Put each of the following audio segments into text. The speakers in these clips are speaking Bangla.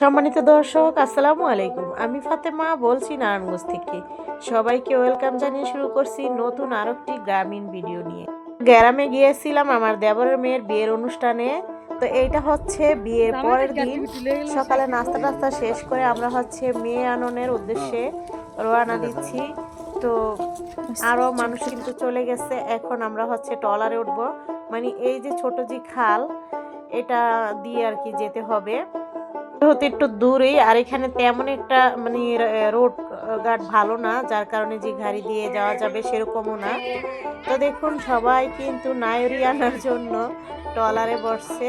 সম্মানিত দর্শক আসসালামু আলাইকুম। আমি ফাতেমা বলছি নারায়ণগঞ্জ থেকে। সবাইকে ওয়েলকাম জানিয়ে শুরু করছি নতুন আরেকটি গ্রামীণ ভিডিও নিয়ে। গ্রামে গিয়েছিলাম আমার দেবরের মেয়ের বিয়ের অনুষ্ঠানে। তো এইটা হচ্ছে বিয়ের পরের দিন। সকালে নাস্তা টাস্তা শেষ করে আমরা হচ্ছে মেয়ে আননের উদ্দেশ্যে রওনা দিচ্ছি। তো আরও মানুষ কিন্তু চলে গেছে। এখন আমরা হচ্ছে টলারে উঠবো। মানে এই যে ছোট যে খাল এটা দিয়ে আর কি যেতে হবে। হতে একটু দূরেই, আর এখানে তেমন একটা মানে রোড ঘাট ভালো না, যার কারণে যে গাড়ি দিয়ে যাওয়া যাবে সেরকমও না। তো দেখুন, সবাই কিন্তু নায়রি আনার জন্য ট্রলারে বসছে।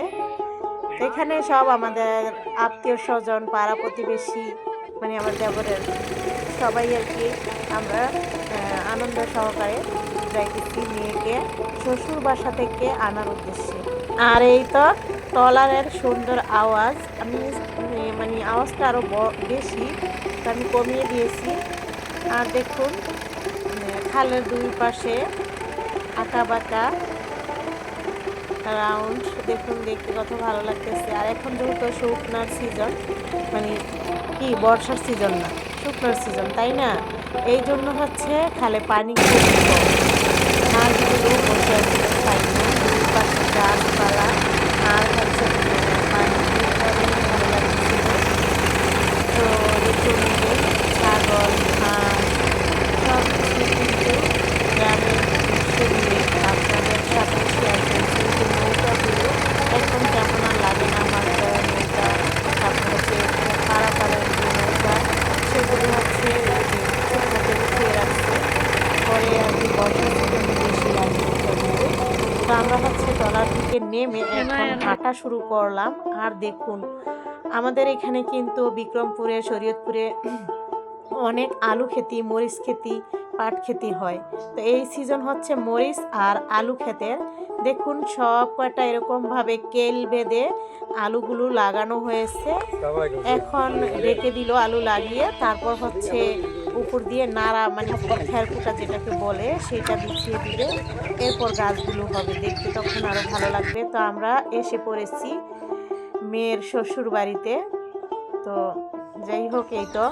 এখানে সব আমাদের আত্মীয় স্বজন, পাড়া প্রতিবেশী মানে আমার দেবরের সবাই আর কি আমরা আনন্দ সহকারে যাইতেছি মেয়েকে শ্বশুর বাসা থেকে আনার উদ্দেশ্যে। আর এই তো ট্রলারের সুন্দর আওয়াজ, আমি মানে- আওয়াজটা আরও বেশি আমি কমিয়ে দিয়েছি। আর দেখুন খালের দুই পাশে আঁকা বাঁকা রাউন্ড দেখুন, দেখতে কত ভালো লাগতেছে। আর এখন যেহেতু শুকনার সিজন মানে কি, বর্ষার সিজন না, শুকনার সিজন তাই না? এই জন্য হচ্ছে খালে পানি কম। মাছগুলো বসে আছে পাই না দুই পাশে গাছপালা আর হচ্ছে পানি অনেক ভালো লাগছিল তো দেখুন এই যে ছাগল হাঁস সব কিছু কিন্তু গ্রামের দৃশ্য নিয়ে আপনাদের সাথে শেয়ার করছি যে নৌকাগুলো একদম কেমন আর লাগে না আমার নৌকা তারপর হচ্ছে পাড়া পাড়ার যে নৌকা সেগুলো হচ্ছে এই যে শুকনোতে উঠিয়ে রাখছে পরে আর কি বর্ষার সিজনে বেশি লাগে নৌকাগুলো তো আমরা হচ্ছে টলার থেকে নেমে এখন হাঁটা শুরু করলাম। আর দেখুন আমাদের এখানে কিন্তু বিক্রমপুরে শরীয়তপুরে অনেক আলু খেতি মরিচ খেতি পাট খেতি হয়। তো এই সিজন হচ্ছে মরিচ আর আলু ক্ষেতের। দেখুন সব কয়টা এরকমভাবে কেল বেঁধে আলুগুলো লাগানো হয়েছে। এখন রেখে দিল আলু লাগিয়ে। তারপর হচ্ছে উপর দিয়ে নাড়া মানে খেরকুটা যেটাকে বলে, সেটা বিছিয়ে দিলে এরপর গাছগুলো হবে। দেখতে তখন আরও ভালো লাগবে। তো আমরা এসে পড়েছি মেয়ের শ্বশুর বাড়িতে। তো যাই হোক, এই তো।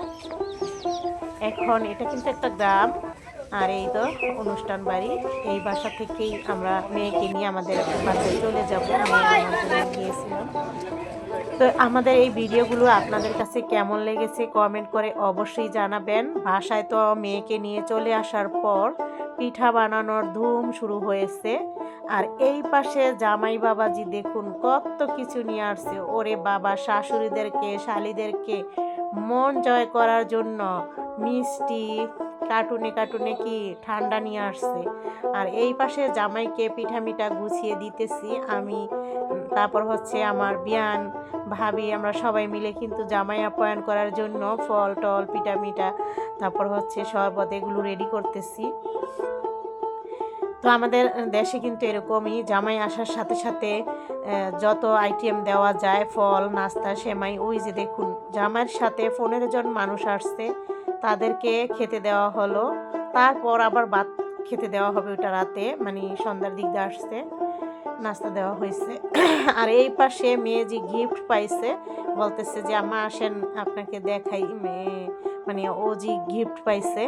এখন এটা কিন্তু একটা গ্রাম। আর এই তো অনুষ্ঠান বাড়ি। এই বাসা থেকেই আমরা মেয়েকে নিয়ে আমাদের বাসায় চলে যাব। মেয়ে আমার গিয়েছিলাম। তো আমাদের এই ভিডিওগুলো আপনাদের কাছে কেমন লেগেছে কমেন্ট করে অবশ্যই জানাবেন। বাসায় তো মেয়েকে নিয়ে চলে আসার পর পিঠা বানানোর ধুম শুরু হয়েছে। আর এই পাশে জামাই বাবাজি দেখুন কত কিছু নিয়ে আসছে। ওরে বাবা, শাশুড়িদেরকে, শালিদেরকে মন জয় করার জন্য মিষ্টি, কার্টুনে কার্টুনে কি ঠান্ডা নিয়ে আসছে। আর এই পাশে জামাইকে পিঠা মিঠা গুছিয়ে দিতেছি। আমি তারপর হচ্ছে আমার বিয়ান, ভাবি, আমরা সবাই মিলে কিন্তু জামাই আপ্যায়ন করার জন্য ফল, টল, পিঠা, মিঠা, তারপর হচ্ছে শরবত এগুলো রেডি করতেছি। তো আমাদের দেশে কিন্তু এরকমই, জামাই আসার সাথে সাথে যত আইটেম দেওয়া যায়, ফল, নাস্তা, সেমাই, ওই যে দেখুন, জামাইয়ের সাথে পনেরো জন মানুষ আসছে, তাদেরকে খেতে দেওয়া হলো, তারপর আবার ভাত খেতে দেওয়া হবে ওটা রাতে মানে সন্ধ্যার দিক দিয়ে আসছে। নাস্তা দেওয়া হয়েছে। আর এই পাশে মেয়ে যে গিফট পাইছে, বলতেছে যে আমা আসেন, আপনাকে দেখাই, মেয়ে মানে ও যে গিফট পাইছে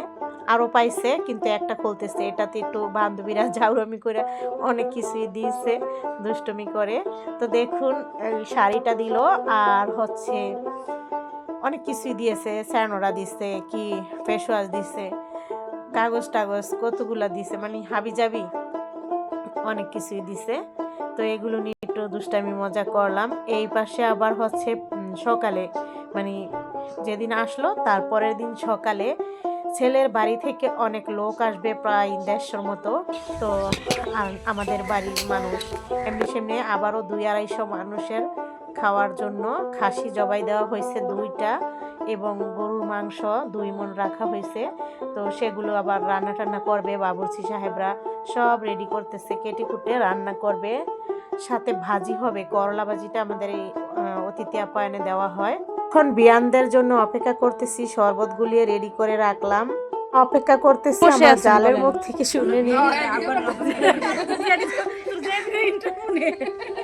আরও পাইছে, কিন্তু একটা খুলতেছে। এটাতে একটু বান্ধবীরা জাউরামি করে অনেক কিছুই দিয়েছে, দুষ্টমি করে। তো দেখুন, এই শাড়িটা দিল, আর হচ্ছে অনেক কিছুই দিয়েছে। স্যানোরা দিছে, কি ফেস ওয়াশ দিছে কাগজ টাগজ কতগুলা দিছে মানে হাবি যাবি অনেক কিছুই দিছে। তো এগুলো নিয়ে একটু দুষ্টামি, মজা করলাম। এই পাশে আবার হচ্ছে সকালে মানে যেদিন আসলো, তারপরের দিন সকালে ছেলের বাড়ি থেকে অনেক লোক আসবে, প্রায় দেড়শোর মতো। তো আমাদের বাড়ির মানুষ, এমনি সেমনি আবারও দুই আড়াইশো মানুষের খাওয়ার জন্য খাসি জবাই দেওয়া হয়েছে দুইটা। এবং গরুর মাংস দুই মন রাখা হয়েছে। তো সেগুলো আবার রান্না টান্না করবে বাবুর্চি সাহেবরা। সব রেডি করতেছে কেটে কুটে রান্না করবে। সাথে ভাজি হবে করলা ভাজিটা আমাদের এই অতিথি আপ্যায়নে দেওয়া হয়। এখন বিয়ানদের জন্য অপেক্ষা করতেছি শরবত গুলিয়ে রেডি করে রাখলাম। অপেক্ষা করতেছি আমার জালের মুখ থেকে শুনে নিই।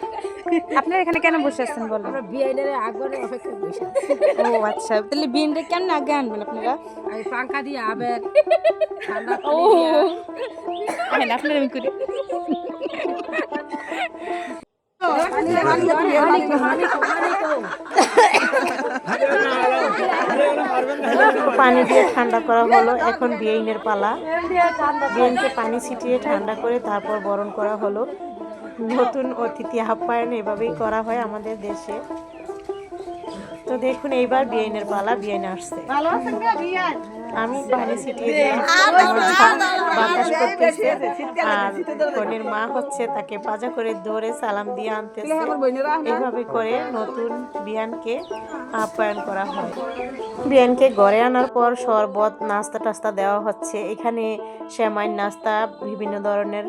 আপনার এখানে কেন বসে আছেন বলেন? আমরা বিআইনের আগরে অপেক্ষা বসে আছি। ও আচ্ছা। তাহলে বিনটা কেমন আগে আনবেন আপনারা? আমি পাঙ্খা দিয়ে আবের ও। পানি হ্যাঁ আপনার আমি করি। পানি দিয়ে ঠান্ডা করা হলো। এখন বিয়াইনের পালা। বিয়াইনকে পানি ছিটিয়ে ঠান্ডা করে তারপর বরণ করা হলো। নতুন অতিথি আপ্যায়ন এভাবেই করা হয় আমাদের দেশে। তো দেখুন এইবার বিয়াইনের পালা বিয়াইন আসছে। আমি পানি ছিটিয়ে বাতাস করতেছে। আর কনের মা হচ্ছে তাকে পাজা করে দৌড়ে সালাম দিয়ে আনতেছে। এইভাবে করে নতুন বিয়ানকে আপ্যায়ন করা হয়। বিয়ানকে ঘরে আনার পর শরবত নাস্তা টাস্তা দেওয়া হচ্ছে। এখানে শ্যামাইন নাস্তা বিভিন্ন ধরনের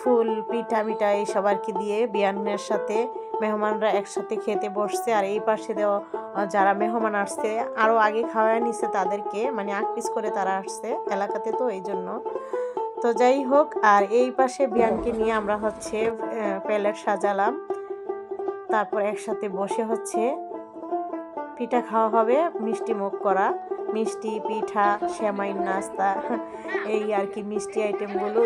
ফুল, পিঠা মিঠা এইসব আর কি দিয়ে বিয়ানের সাথে মেহমানরা একসাথে খেতে বসছে। আর এই পাশে দেওয়া যারা মেহমান আসছে আরও আগে খাওয়ায় নিছে তাদেরকে মানে আগ পিস করে তারা আসছে এলাকাতে তো, এই জন্য। তো যাই হোক, আর এই পাশে বিয়ানকে নিয়ে আমরা হচ্ছে প্যালেট সাজালাম। তারপর একসাথে বসে হচ্ছে, পিঠা খাওয়া হবে, মিষ্টি মুখ করা, মিষ্টি, পিঠা সেমাইন নাস্তা, এই আর কি মিষ্টি আইটেমগুলো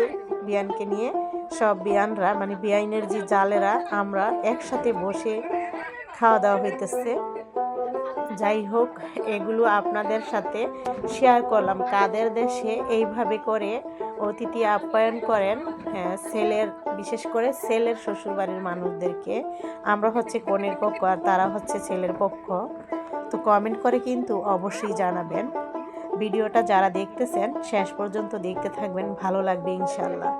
বিয়ানকে নিয়ে। সব বিয়ানরা মানে বিয়াইনের যে জালেরা আমরা একসাথে বসে খাওয়া দাওয়া হইতেছে। যাই হোক এগুলো আপনাদের সাথে শেয়ার করলাম। কাদের দেশে এইভাবে করে অতিথি আপ্যায়ন করেন হ্যাঁ, ছেলের বিশেষ করে সেলের শ্বশুরবাড়ির মানুষদেরকে আমরা হচ্ছে কনের পক্ষ আর তারা হচ্ছে ছেলের পক্ষ। তো কমেন্ট করে কিন্তু অবশ্যই জানাবেন। ভিডিওটা যারা দেখতেছেন শেষ পর্যন্ত দেখতে থাকবেন ভালো লাগবে ইনশাল্লাহ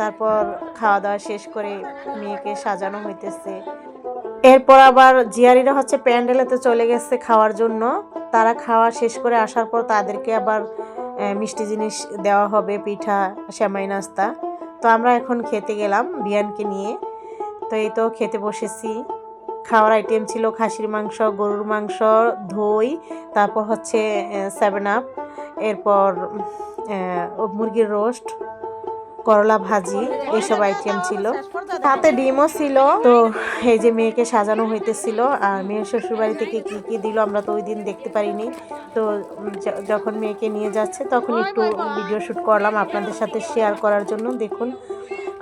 তারপর খাওয়া দাওয়া শেষ করে মেয়েকে সাজানো হইতেছে। এরপর আবার জিয়ারিরা হচ্ছে প্যান্ডেলেতে চলে গেছে খাওয়ার জন্য। তারা খাওয়া শেষ করে আসার পর তাদেরকে আবার মিষ্টি জিনিস দেওয়া হবে, পিঠা শ্যামাই নাস্তা। তো আমরা এখন খেতে গেলাম বিয়ানকে নিয়ে। তো এই তো খেতে বসেছি। খাওয়ার আইটেম ছিল খাসির মাংস, গরুর মাংস, দই, তারপর হচ্ছে সেভেন আপ এরপর মুরগির রোস্ট করলা ভাজি এইসব আইটেম ছিল। সাথে ডিমও ছিল। তো এই যে মেয়েকে সাজানো হইতেছিল, আর মেয়ের শ্বশুরবাড়ি থেকে কি কি দিল আমরা তো ওই দিন দেখতে পারিনি। তো যখন মেয়েকে নিয়ে যাচ্ছে, তখন একটু ভিডিও শ্যুট করলাম আপনাদের সাথে শেয়ার করার জন্য। দেখুন,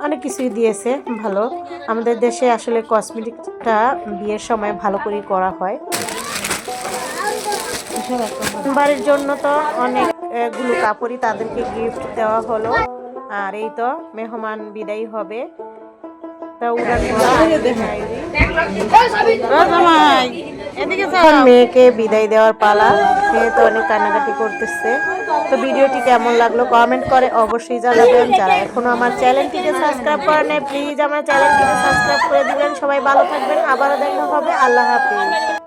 অনেক কিছুই দিয়েছে, ভালো। আমাদের দেশে আসলে কসমেটিকটা বিয়ের সময় ভালো করেই করা হয়। বাড়ির জন্য তো অনেকগুলো কাপড়ই তাদেরকে গিফট দেওয়া হলো। আর এই তো মেহমান বিদায় হবে। তা উড়ান মেয়েকে বিদায় দেওয়ার পালা। তো অনেক কান্নাকাটি করতেছে। তো ভিডিওটি কেমন লাগল কমেন্ট করে অবশ্যই জানাবেন। যারা এখনও আমার চ্যানেলটিকে সাবস্ক্রাইব করেন প্লিজ আমার চ্যানেলটিকে সাবস্ক্রাইব করে দিবেন। সবাই ভালো থাকবেন। আবারও দেখা হবে। আল্লাহ হাফিজ।